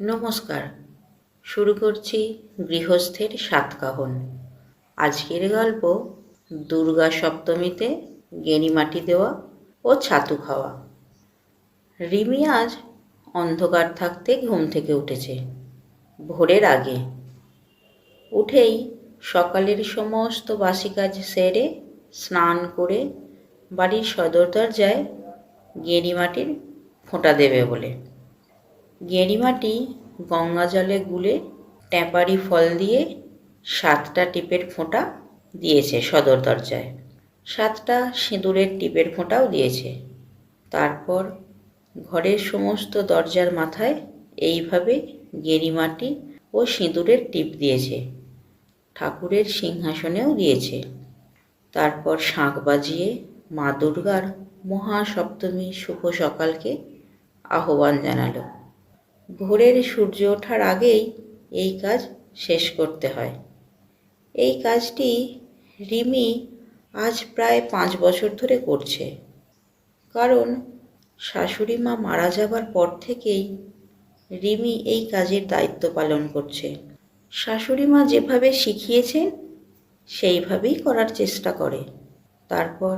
নমস্কার। শুরু করছি গৃহস্থের সাতকাহন। আজকের গল্প দুর্গা সপ্তমীতে গেনি মাটি দেওয়া ও ছাতু খাওয়া। রিমি আজ অন্ধকার থাকতে ঘুম থেকে উঠেছে। ভোরের আগে। উঠেই সকালের সমস্ত বাসি কাজ সেরে স্নান করে বাড়ির সদর দরজায় গেনি মাটির ফোঁটা দেবে বলে। গেঁড়িমাটি গঙ্গা জলে গুলে ট্যাপারি ফল দিয়ে সাতটা টিপের ফোঁটা দিয়েছে সদর দরজায়। সাতটা সিঁদুরের টিপের ফোঁটাও দিয়েছে। তারপর ঘরের সমস্ত দরজার মাথায় এইভাবে গেঁড়িমাটি ও সিঁদুরের টিপ দিয়েছে। ঠাকুরের সিংহাসনেও দিয়েছে। তারপর শাঁখ বাজিয়ে মা দুর্গার মহাসপ্তমী শুভ সকালকে আহ্বান জানালো। ভোরের সূর্য ওঠার আগেই এই কাজ শেষ করতে হয়। এই কাজটি রিমি আজ প্রায় পাঁচ বছর ধরে করছে। কারণ শাশুড়ি মা মারা যাবার পর থেকেই রিমি এই কাজের দায়িত্ব পালন করছে। শাশুড়ি মা যেভাবে শিখিয়েছেন, সেইভাবেই করার চেষ্টা করে। তারপর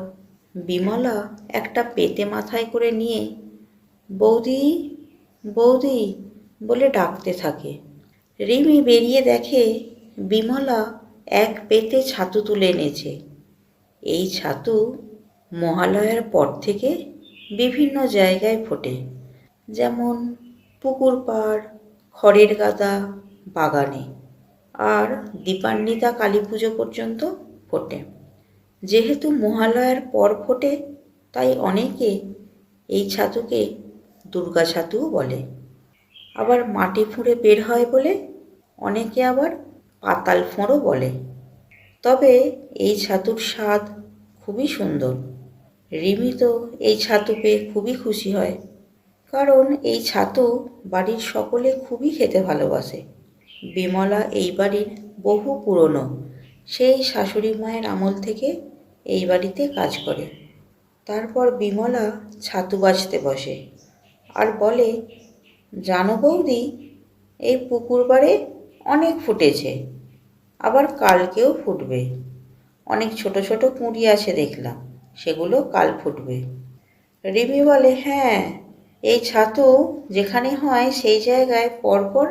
বিমলা একটা পেতে মাথায় করে নিয়ে, বৌদি বৌদি বলে ডাকতে থাকে। রিমি বেরিয়ে দেখে বিমলা এক পেতে ছাতু তুলে এনেছে। এই ছাতু মহালয়ার পর থেকে বিভিন্ন জায়গায় ফোটে। যেমন পুকুর পাড়, খড়ের গাদা, বাগানে। আর দীপান্বিতা কালী পুজো পর্যন্ত ফোটে। যেহেতু মহালয়ার পর ফোটে, তাই অনেকে এই ছাতুকে দুর্গা ছাতুও বলে। আবার মাটি ফুঁড়ে বের হয় বলে অনেকে আবার পাতাল ফোঁড়ও বলে। তবে এই ছাতুর স্বাদ খুবই সুন্দর। রিমি তো এই ছাতু পেয়ে খুবই খুশি হয়। কারণ এই ছাতু বাড়ির সকলে খুবই খেতে ভালোবাসে। বিমলা এই বাড়ির বহু পুরনো। সেই শাশুড়ি মায়ের আমল থেকে এই বাড়িতে কাজ করে। তারপর বিমলা ছাতু বাজতে বসে। আর বলে, জানো বৌদি, এই পুকুর অনেক ফুটেছে, আবার কালকেও ফুটবে। অনেক ছোট ছোট কুঁড়ি আছে দেখলাম, সেগুলো কাল ফুটবে। রিমি বলে হ্যাঁ এই ছাতু যেখানে হয় সেই জায়গায় পরপর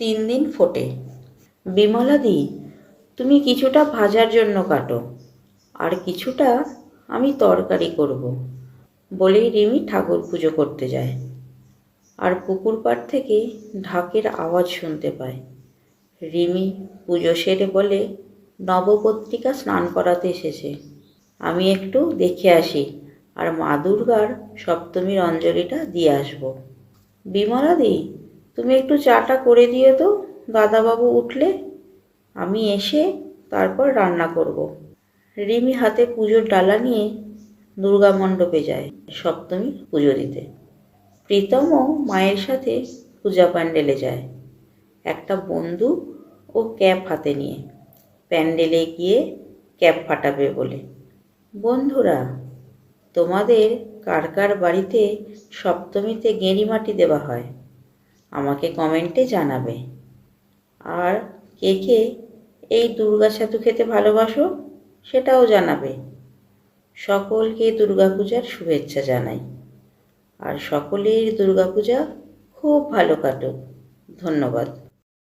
তিন দিন ফোটে। বিমলা দি, তুমি কিছুটা ভাজার জন্য কাটো, আর কিছুটা আমি তরকারি করব। বলেই রিমি ঠাকুর পুজো করতে যায়। আর পুকুর পাড় থেকে ঢাকের আওয়াজ শুনতে পায়। রিমি পুজো সেরে বলে, নবপত্রিকা স্নান করাতে এসেছে। আমি একটু দেখে আসি আর মা দুর্গার সপ্তমীর অঞ্জলিটা দিয়ে আসব। বিমলা দি, তুমি একটু চাটা করে দিও তো, দাদাবাবু উঠলে। আমি এসে তারপর রান্না করব। রিমি হাতে পুজোর ডালা নিয়ে দুর্গা মণ্ডপে যায় সপ্তমী পুজো দিতে। প্রীতমও মায়ের সাথে পূজা প্যান্ডেলে যায়। একটা বন্দুক ও ক্যাপ হাতে নিয়ে। প্যান্ডেলে গিয়ে ক্যাপ ফাটাবে বলে। বন্ধুরা, তোমাদের কার কার বাড়িতে সপ্তমীতে গেঁড়ি মাটি দেওয়া হয়? আমাকে কমেন্টে জানাবে। আর কে কে এই দুর্গা ছাতু খেতে ভালোবাসো সেটাও জানাবে। সকলকে দুর্গাপূজার শুভেচ্ছা জানাই। আর সকলের দুর্গাপূজা খুব ভালো কাটুক। ধন্যবাদ।